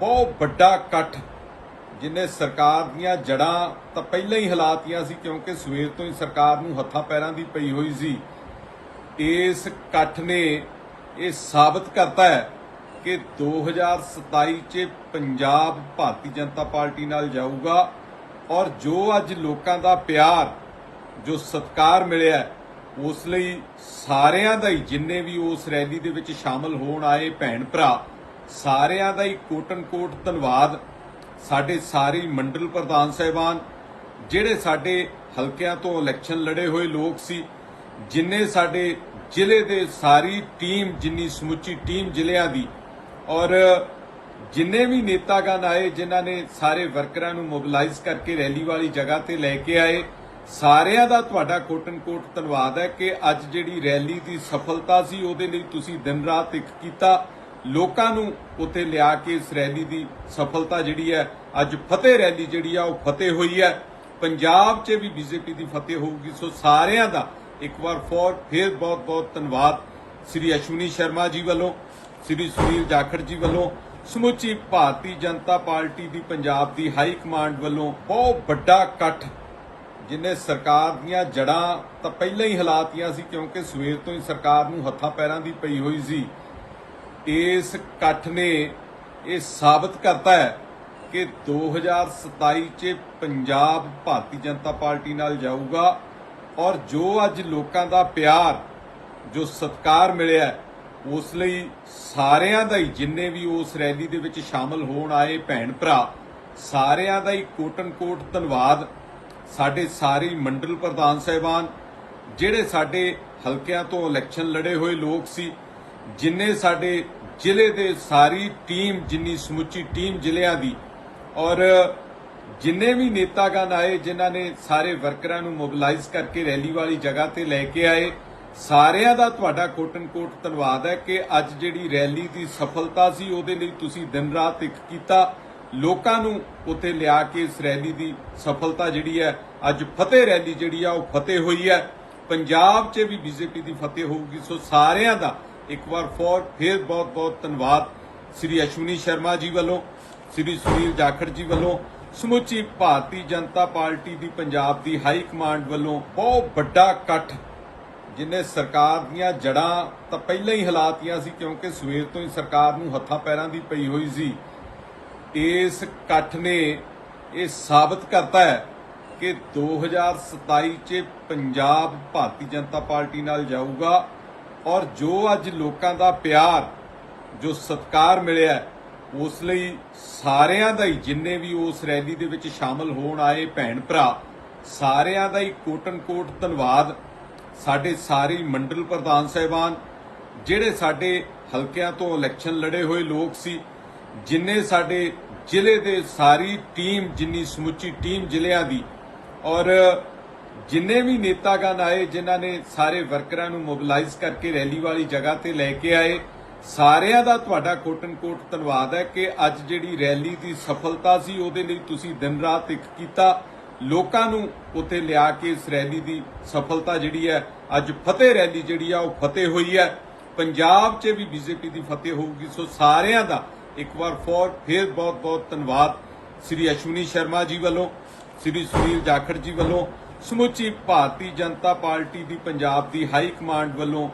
ਬਹੁਤ ਵੱਡਾ ਇਕੱਠ ਜਿਨੇ ਸਰਕਾਰ ਦੀਆਂ ਜੜਾਂ ਤਾਂ ਪਹਿਲਾਂ ਹੀ ਹਲਾਤੀਆਂ ਸੀ ਕਿਉਂਕਿ ਸਵੇਰ ਤੋਂ ਹੀ ਸਰਕਾਰ ਨੂੰ ਹੱਥਾਂ ਪੈਰਾਂ ਦੀ ਪਈ ਹੋਈ ਸੀ। ਇਸ ਇਕੱਠ ਨੇ ਇਹ ਸਾਬਤ ਕਰਤਾ ਹੈ ਕਿ 2027 ਚ ਪੰਜਾਬ ਭਾਰਤੀ ਜਨਤਾ ਪਾਰਟੀ ਨਾਲ ਜਾਊਗਾ ਔਰ ਜੋ ਅੱਜ ਲੋਕਾਂ ਦਾ ਪਿਆਰ, ਜੋ ਸਤਿਕਾਰ ਮਿਲਿਆ ਉਸ ਲਈ ਸਾਰਿਆਂ ਦਾ ਹੀ ਜਿੰਨੇ ਵੀ ਉਸ ਰੈਲੀ ਦੇ ਵਿੱਚ ਸ਼ਾਮਲ ਹੋਣ ਆਏ ਭੈਣ ਭਰਾ ਸਾਰਿਆਂ ਦਾ ਹੀ ਕੋਟਨ ਕੋਟ ਧੰਨਵਾਦ ਸਾਡੇ ਸਾਰੇ ਮੰਡਲ ਪ੍ਰਧਾਨ ਸਾਹਿਬਾਨ, ਜਿਹੜੇ ਸਾਡੇ ਹਲਕਿਆਂ ਤੋਂ ਇਲੈਕਸ਼ਨ ਲੜੇ ਹੋਏ ਲੋਕ ਸੀ, ਜਿੰਨੇ ਸਾਡੇ ਜ਼ਿਲ੍ਹੇ ਦੇ ਸਾਰੀ ਟੀਮ ਜਿੰਨੀ ਸਮੁੱਚੀ ਟੀਮ ਜ਼ਿਲ੍ਹਿਆਂ ਦੀ ਔਰ ਜਿੰਨੇ ਵੀ ਨੇਤਾਗਣ ਆਏ, ਜਿਨ੍ਹਾਂ ਨੇ ਸਾਰੇ ਵਰਕਰਾਂ ਨੂੰ ਮੋਬਿਲਾਈਜ਼ ਕਰਕੇ ਰੈਲੀ ਵਾਲੀ ਜਗ੍ਹਾ ਤੇ ਲੈ ਕੇ ਆਏ, ਸਾਰਿਆਂ ਦਾ ਤੁਹਾਡਾ ਕੋਟਨ ਕੋਟ ਧੰਨਵਾਦ ਹੈ ਕਿ ਅੱਜ ਜਿਹੜੀ ਰੈਲੀ ਦੀ ਸਫਲਤਾ ਸੀ, ਉਹਦੇ ਲਈ ਤੁਸੀਂ ਦਿਨ ਰਾਤ ਇੱਕ ਕੀਤਾ। ਲੋਕਾਂ ਨੂੰ ਉੱਥੇ ਲਿਆ ਕੇ ਇਸ ਰੈਲੀ ਦੀ ਸਫਲਤਾ ਜਿਹੜੀ ਹੈ, ਅੱਜ ਫਤਿਹ ਰੈਲੀ ਜਿਹੜੀ ਆ, ਉਹ ਫਤਿਹ ਹੋਈ ਹੈ। ਪੰਜਾਬ 'ਚ ਵੀ ਬੀਜੇਪੀ ਦੀ ਫਤਿਹ ਹੋਊਗੀ, ਸੋ ਸਾਰਿਆਂ ਦਾ ਇੱਕ ਵਾਰ ਫੋਰ, ਫੇਰ ਬਹੁਤ ਬਹੁਤ ਧੰਨਵਾਦ ਸ੍ਰੀ ਅਸ਼ਵਨੀ ਸ਼ਰਮਾ ਜੀ ਵੱਲੋਂ, ਸ੍ਰੀ ਸੁਨੀਲ ਜਾਖੜ ਜੀ ਵੱਲੋਂ, ਸਮੁੱਚੀ ਭਾਰਤੀ ਜਨਤਾ ਪਾਰਟੀ ਦੀ, ਪੰਜਾਬ ਦੀ ਹਾਈ ਕਮਾਂਡ ਵੱਲੋਂ ਬਹੁਤ ਵੱਡਾ ਇਕੱਠ, ਜਿਨੇ ਸਰਕਾਰ ਦੀਆਂ ਜੜਾਂ ਤਾਂ ਪਹਿਲਾਂ ਹੀ ਹਿਲਾਤੀਆਂ ਸੀ, ਕਿਉਂਕਿ ਸਵੇਰ ਤੋਂ ਹੀ ਸਰਕਾਰ ਨੂੰ ਹੱਥਾਂ ਪੈਰਾਂ ਦੀ ਪਈ ਹੋਈ ਸੀ। ਇਸ ਇਕੱਠ ਨੇ ਇਹ ਸਾਬਤ ਕਰਤਾ ਹੈ ਕਿ 2027 ਚ ਪੰਜਾਬ ਭਾਰਤੀ ਜਨਤਾ ਪਾਰਟੀ ਨਾਲ ਜਾਊਗਾ ਔਰ ਜੋ ਅੱਜ ਲੋਕਾਂ ਦਾ ਪਿਆਰ, ਜੋ ਸਤਿਕਾਰ ਮਿਲਿਆ ਉਸ ਲਈ ਸਾਰਿਆਂ ਦਾ ਹੀ, ਜਿੰਨੇ ਵੀ ਉਸ ਰੈਲੀ ਦੇ ਵਿੱਚ ਸ਼ਾਮਲ ਹੋਣ ਆਏ ਭੈਣ ਭਰਾ, ਸਾਰਿਆਂ ਦਾ ਹੀ ਕੋਟਨ ਕੋਟ ਧੰਨਵਾਦ ਸਾਡੇ ਸਾਰੇ ਮੰਡਲ ਪ੍ਰਧਾਨ ਸਾਹਿਬਾਨ, ਜਿਹੜੇ ਸਾਡੇ ਹਲਕਿਆਂ ਤੋਂ ਇਲੈਕਸ਼ਨ ਲੜੇ ਹੋਏ ਲੋਕ ਸੀ ਜਿੰਨੇ ਸਾਡੇ ਜ਼ਿਲ੍ਹੇ ਦੇ ਸਾਰੀ ਟੀਮ, ਜਿੰਨੀ ਸਮੁੱਚੀ ਟੀਮ ਜ਼ਿਲ੍ਹਿਆਂ ਦੀ, ਔਰ ਜਿੰਨੇ ਵੀ ਨੇਤਾਗਣ ਆਏ, ਜਿਨ੍ਹਾਂ ਨੇ ਸਾਰੇ ਵਰਕਰਾਂ ਨੂੰ ਮੋਬਿਲਾਈਜ਼ ਕਰਕੇ ਰੈਲੀ ਵਾਲੀ ਜਗ੍ਹਾ ਤੇ ਲੈ ਕੇ ਆਏ, ਸਾਰਿਆਂ ਦਾ ਤੁਹਾਡਾ ਕੋਟਨ ਕੋਟ ਧੰਨਵਾਦ ਹੈ ਕਿ ਅੱਜ ਜਿਹੜੀ ਰੈਲੀ ਦੀ ਸਫਲਤਾ ਸੀ, ਉਹਦੇ ਲਈ ਤੁਸੀਂ ਦਿਨ ਰਾਤ ਇੱਕ ਕੀਤਾ। ਲੋਕਾਂ ਨੂੰ ਉੱਥੇ ਲਿਆ ਕੇ ਇਸ ਰੈਲੀ ਦੀ ਸਫਲਤਾ ਜਿਹੜੀ ਹੈ, ਅੱਜ ਫਤਿਹ ਰੈਲੀ ਜਿਹੜੀ ਆ, ਉਹ ਫਤਿਹ ਹੋਈ ਹੈ। ਪੰਜਾਬ 'ਚ ਵੀ ਬੀਜੇਪੀ ਦੀ ਫਤਿਹ ਹੋਊਗੀ, ਸੋ ਸਾਰਿਆਂ ਦਾ ਇੱਕ ਵਾਰ ਫੋਰ ਫੇਰ ਬਹੁਤ ਬਹੁਤ ਧੰਨਵਾਦ ਸ੍ਰੀ ਅਸ਼ਵਨੀ ਸ਼ਰਮਾ ਜੀ ਵੱਲੋਂ, ਸ੍ਰੀ ਸੁਨੀਲ ਜਾਖੜ ਜੀ ਵੱਲੋਂ, ਸਮੁੱਚੀ ਭਾਰਤੀ ਜਨਤਾ ਪਾਰਟੀ ਦੀ ਪੰਜਾਬ ਦੀ ਹਾਈ ਕਮਾਂਡ ਵੱਲੋਂ ਬਹੁਤ ਵੱਡਾ ਇਕੱਠ, ਜਿਨੇ ਸਰਕਾਰ ਦੀਆਂ ਜੜਾਂ ਤਾਂ ਪਹਿਲਾਂ ਹੀ ਹਲਾਤੀਆਂ ਸੀ ਕਿਉਂਕਿ ਸਵੇਰ ਤੋਂ ਹੀ ਸਰਕਾਰ ਨੂੰ ਹੱਥਾਂ ਪੈਰਾਂ ਦੀ ਪਈ ਹੋਈ ਸੀ। ਇਸ ਇਕੱਠ ਨੇ ਇਹ ਸਾਬਤ ਕਰਤਾ ਹੈ ਕਿ 2027 ਚ ਪੰਜਾਬ ਭਾਰਤੀ ਜਨਤਾ ਪਾਰਟੀ ਨਾਲ ਜਾਊਗਾ ਔਰ ਜੋ ਅੱਜ ਲੋਕਾਂ ਦਾ ਪਿਆਰ, ਜੋ ਸਤਿਕਾਰ ਮਿਲਿਆ, ਉਸ ਲਈ ਸਾਰਿਆਂ ਦਾ ਹੀ, ਜਿੰਨੇ ਵੀ ਉਸ ਰੈਲੀ ਦੇ ਵਿੱਚ ਸ਼ਾਮਲ ਹੋਣ ਆਏ ਭੈਣ ਭਰਾ, ਸਾਰਿਆਂ ਦਾ ਹੀ ਕੋਟਨ ਕੋਟ ਧੰਨਵਾਦ ਸਾਡੇ ਸਾਰੇ ਮੰਡਲ ਪ੍ਰਧਾਨ ਸਾਹਿਬਾਨ, ਜਿਹੜੇ ਸਾਡੇ ਹਲਕਿਆਂ ਤੋਂ ਇਲੈਕਸ਼ਨ ਲੜੇ ਹੋਏ ਲੋਕ ਸੀ, ਜਿੰਨੇ ਸਾਡੇ ਜ਼ਿਲ੍ਹੇ ਦੇ ਸਾਰੀ ਟੀਮ ਜਿੰਨੀ ਸਮੁੱਚੀ ਟੀਮ ਜ਼ਿਲ੍ਹਿਆਂ ਦੀ, ਔਰ ਜਿੰਨੇ ਵੀ ਨੇਤਾਗਣ ਆਏ, ਜਿਨ੍ਹਾਂ ਨੇ ਸਾਰੇ ਵਰਕਰਾਂ ਨੂੰ ਮੋਬਿਲਾਈਜ਼ ਕਰਕੇ ਰੈਲੀ ਵਾਲੀ ਜਗ੍ਹਾ ਤੇ ਲੈ ਕੇ ਆਏ, ਸਾਰਿਆਂ ਦਾ ਤੁਹਾਡਾ ਕੋਟਨ ਕੋਟ ਧੰਨਵਾਦ ਹੈ ਕਿ ਅੱਜ ਜਿਹੜੀ ਰੈਲੀ ਦੀ ਸਫਲਤਾ ਸੀ, ਉਹਦੇ ਲਈ ਤੁਸੀਂ ਦਿਨ ਰਾਤ ਇੱਕ ਕੀਤਾ। ਲੋਕਾਂ ਨੂੰ ਉੱਥੇ ਲਿਆ ਕੇ ਇਸ ਰੈਲੀ ਦੀ ਸਫਲਤਾ ਜਿਹੜੀ ਹੈ, ਅੱਜ ਫਤਿਹ ਰੈਲੀ ਜਿਹੜੀ ਆ, ਉਹ ਫਤਿਹ ਹੋਈ ਹੈ। ਪੰਜਾਬ 'ਚ ਵੀ ਬੀਜੇਪੀ ਦੀ ਫਤਿਹ ਹੋਊਗੀ, ਸੋ ਸਾਰਿਆਂ ਦਾ ਇੱਕ ਵਾਰ ਫੋਰ, ਫੇਰ ਬਹੁਤ ਬਹੁਤ ਧੰਨਵਾਦ। ਸ੍ਰੀ ਅਸ਼ਵਨੀ ਸ਼ਰਮਾ ਜੀ ਵੱਲੋਂ, ਸ੍ਰੀ ਸੁਨੀਲ ਜਾਖੜ ਜੀ ਵੱਲੋਂ ਸਮੁੱਚੀ ਭਾਰਤੀ ਜਨਤਾ ਪਾਰਟੀ ਦੀ ਪੰਜਾਬ ਦੀ ਹਾਈ ਕਮਾਂਡ ਵੱਲੋਂ